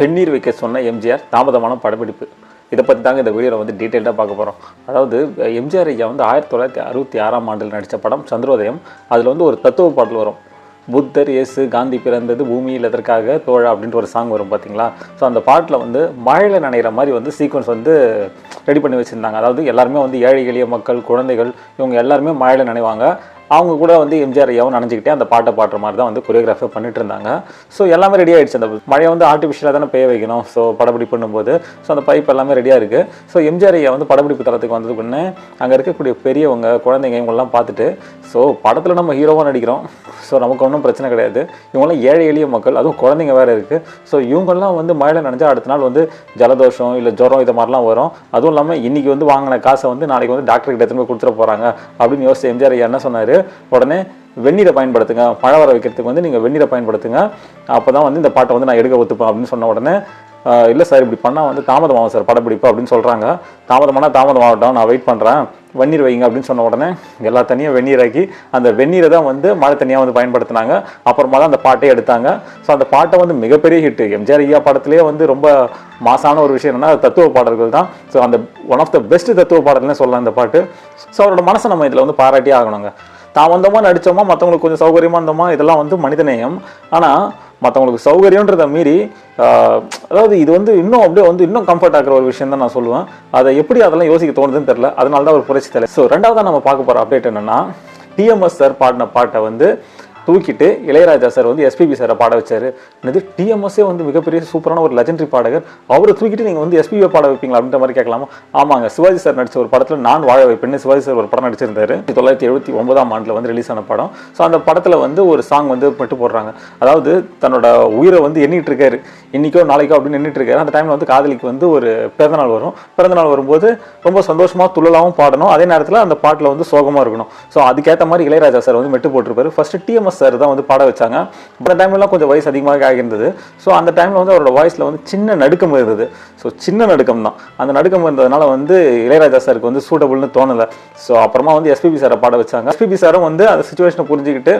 பெண்ணீர் வைக்க சொன்ன எம்ஜிஆர் தாமதமான படப்பிடிப்பு. இதை பற்றி தாங்க இந்த வீடியோவில் வந்து டீட்டெயிலாக பார்க்க போகிறோம் அதாவது எம்ஜிஆர் ஐயா வந்து ஆயிரத்தி தொள்ளாயிரத்தி அறுபத்தி ஆறாம் ஆண்டில் நடித்த படம் சந்திரோதயம். அதில் வந்து ஒரு தத்துவ பாடல் வரும். புத்தர் இயேசு காந்தி பிறந்தது பூமியில் எதற்காக? தோழா அப்படின்ற ஒரு சாங் வரும் பார்த்தீங்களா ஸோ அந்த பாட்டில் வந்து மழையில் நனைகிற மாதிரி வந்து சீக்வன்ஸ் வந்து ரெடி பண்ணி வச்சுருந்தாங்க. அதாவது எல்லாருமே வந்து ஏழை எளிய மக்கள் குழந்தைகள் இவங்க எல்லாருமே மழையில் நனைவாங்க. அவங்க கூட வந்து எம்ஜிஆர் ஐயாவும் நினச்சிக்கிட்டே அந்த பாட்டை பாடுற மாதிரி தான் வந்து கொரியோகிராஃபர் பண்ணிட்டு இருந்தாங்க. ஸோ எல்லாமே ரெடி ஆகிடுச்சு அந்த மழையை வந்து ஆர்டிஃபிஷியலாக தானே பெய்ய வைக்கணும். ஸோ படப்பிடிப்பு பண்ணும்போது. ஸோ அந்த பைப் எல்லாமே ரெடியாக இருக்குது ஸோ எம்ஜிஆர் ஐயா வந்து படப்பிடிப்பு தளத்துக்கு வந்ததுக்கு முன்னே அங்கே இருக்கக்கூடிய பெரியவங்க குழந்தைங்க இவங்கெல்லாம் பார்த்துட்டு ஸோ படத்தில் நம்ம ஹீரோவாக நடிக்கிறோம். ஸோ நமக்கு ஒன்றும் பிரச்சனை கிடையாது. இவங்கெல்லாம் ஏழை எளிய மக்கள். அதுவும் குழந்தைங்க வேறு இருக்குது ஸோ இவங்கெல்லாம் வந்து மழையில் நினைஞ்சா அடுத்த நாள் வந்து ஜலதோஷம் இல்லை ஜுரம் இது மாதிரிலாம் வரும். அதுவும் இல்லாமல் இன்றைக்கி வந்து வாங்கின காசை வந்து நாளைக்கு வந்து டாக்டர்கிட்ட கிட்ட போய் கொடுத்துட போகிறாங்க அப்படின்னு யோசிச்சு எம்ஜிஆர் ஐயா என்ன சொன்னார்? உடனே வெந்நீரை பயன்படுத்துங்க. மழை வர வைக்கிறதுக்கு வந்து நீங்கள் வெந்நீரை பயன்படுத்துங்க. அப்போ தான் வந்து இந்த பாட்டை வந்து நான் எடுக்க ஒத்துப்பேன் அப்படின்னு சொன்ன உடனே இல்லை சார் இப்படி பண்ணால் வந்து தாமதமாகும் சார் படப்பிடிப்பு அப்படின்னு சொல்கிறாங்க தாமதமானால் தாமதமாகட்டும் நான் வெயிட் பண்ணுறேன் வெந்நீர் வைங்க அப்படின்னு சொன்ன உடனே எல்லா தண்ணியும் வெந்நீராக்கி அந்த வெந்நீரை தான் வந்து மழை தண்ணியாக வந்து பயன்படுத்தினாங்க. அப்புறமா தான் அந்த பாட்டே எடுத்தாங்க. ஸோ அந்த பாட்டை வந்து மிகப்பெரிய ஹிட் எம்ஜிஆர் ஐயா படத்துலேயே வந்து ரொம்ப மாசான ஒரு விஷயம் என்னன்னா தத்துவ பாடல்கள் தான். ஸோ அந்த ஒன் ஆஃப் த பெஸ்ட் தத்துவ பாடல்னு சொல்லலாம் அந்த பாட்டு. ஸோ அவரோட மனசை நம்ம இதில் வந்து பாராட்டியே ஆகணுங்க. தான் வந்தோமா நடித்தோமா மற்றவங்களுக்கு கொஞ்சம் சௌகரியமாக இருந்தோமா இதெல்லாம் வந்து மனிதநேயம். ஆனால் மற்றவங்களுக்கு சௌகரியன்றதை மீறி அதாவது இது வந்து இன்னும் அப்படியே வந்து இன்னும் கம்ஃபர்ட் ஆகிற ஒரு விஷயம் தான் நான் சொல்லுவேன். அதை எப்படி அதெல்லாம் யோசிக்க தோணுதுன்னு தெரில அதனால தான் ஒரு புரட்சி தலை ஸோ ரெண்டாவதாக நம்ம பார்க்க போகிற அப்டேட் என்னென்னா டிஎம்எஸ் சார் பாடின பாட்டை வந்து தூக்கிட்டு இளையராஜா சார் வந்து எஸ்பிபி சாரை பாட வச்சார். என்னது டிஎம்எஸ்ஸே வந்து மிகப்பெரிய சூப்பரான ஒரு லெஜண்டரி பாடகர். அவரை தூக்கிட்டு நீங்கள் வந்து எஸ்பிபியை பாட வைப்பீங்களா அப்படின்ற மாதிரி கேட்கலாமா? ஆமாங்க சிவாஜி சார் நடிச்ச ஒரு படத்தில் நான் வாழ வைப்பேன்னு சிவாஜி சார் ஒரு படம் நடிச்சிருந்தாரு. தொள்ளாயிரத்தி எழுபத்தி ஒன்பதாம் ஆண்டில் வந்து ரிலீஸ் ஆன படம். ஸோ அந்த படத்தில் வந்து ஒரு சாங் வந்து பட்டு போடுறாங்க. அதாவது தன்னோட உயிரை வந்து எண்ணிட்டு இருக்காரு. இன்னைக்கோ நாளைக்கோ அப்படின்னு எண்ணிட்டு இருக்காரு. அந்த டைமில் வந்து காதலிக்கு வந்து ஒரு பிறந்தநாள் வரும். பிறந்தநாள் வரும்போது ரொம்ப சந்தோஷமாக துள்ளலாகவும் பாடணும். அதே நேரத்தில் அந்த பாட்டில் வந்து சோகமாக இருக்கணும். ஸோ அதுக்கேற்ற மாதிரி இளையராஜா சார் வந்து மெட்டு போட்டிருப்பாரு. ஃபஸ்ட்டு டிஎம்எஸ் சார் தான் வந்து பாட வச்சாங்க. அந்த டைம்லலாம் கொஞ்சம் வயசு அதிகமாக ஆகியிருந்தது. ஸோ அந்த டைமில் வந்து அவரோட வாய்ஸில் வந்து சின்ன நடுக்கம் இருந்தது. ஸோ சின்ன நடுக்கம் தான். அந்த நடுக்கம் இருந்ததுனால வந்து இளையராஜா சாருக்கு வந்து சூட்டபுள்னு தோணலை. ஸோ அப்புறமா வந்து எஸ்பிபி சாரை பாட வச்சாங்க. எஸ்பிபி சாரும் வந்து அந்த சுச்சுவேஷனை புரிஞ்சுக்கிட்டு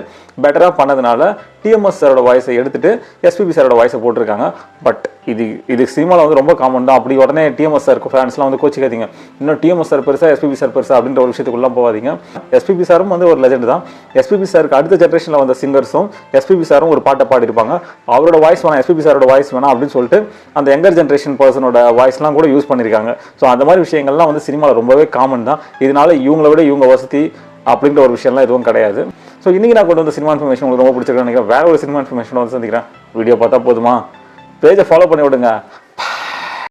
பெட்டராக பண்ணதுனால டிஎம்எஸ் சாரோட வாய்ஸை எடுத்துட்டு எஸ்பிபி சாரோட வாய்ஸை போட்டிருக்காங்க. பட் இது இது சினிமாவில் வந்து ரொம்ப காமன் தான். அப்படி உடனே டிஎம்எஸ் சாருக்கு ஃபேன்ஸ்லாம் வந்து கோச்சிக்காதீங்க. இன்னும் டிஎம்எஸ் சார் பெருசா எஸ்பிபி சார் பெருசா அப்படின்ற ஒரு விஷயத்துக்குள்ள போகாதீங்க எஸ்பிபி சாரும் வந்து ஒரு லெஜெண்ட் தான். எஸ்பிபி சாருக்கு அடுத்த ஜென்ரேஷனில் வந்த சிங்கர்ஸும் எஸ்பிபி சாரும் ஒரு பாட்டை பாடிருப்பாங்க அவரோட வாய்ஸ் வேணாம் எஸ்பிபி சாரோட வாய்ஸ் வேணாம் அப்படின்னு சொல்லிட்டு அந்த யங்கர் ஜென்ரேஷன் பர்சனோட வாய்ஸ்லாம் கூட யூஸ் பண்ணியிருக்காங்க. ஸோ அந்த மாதிரி விஷயங்கள்லாம் வந்து சினிமாவில் ரொம்பவே காமன் தான். இதனால இவங்கள விட இவங்க வசதி அப்படின்ற ஒரு விஷயம்லாம் எதுவும் கிடையாது. ஸோ இன்றைக்கி நான் கொண்டு வந்த சினிமா இன்ஃபர்மேஷன் உங்களுக்கு ரொம்ப பிடிச்சிருக்கேன் நினைக்கிறேன். வேற ஒரு சினிமா இன்ஃபர்மேஷன் வந்து சந்திக்கிறேன். வீடியோ பார்த்தா போதுமா? பேஜை ஃபாலோ பண்ணி விடுங்க.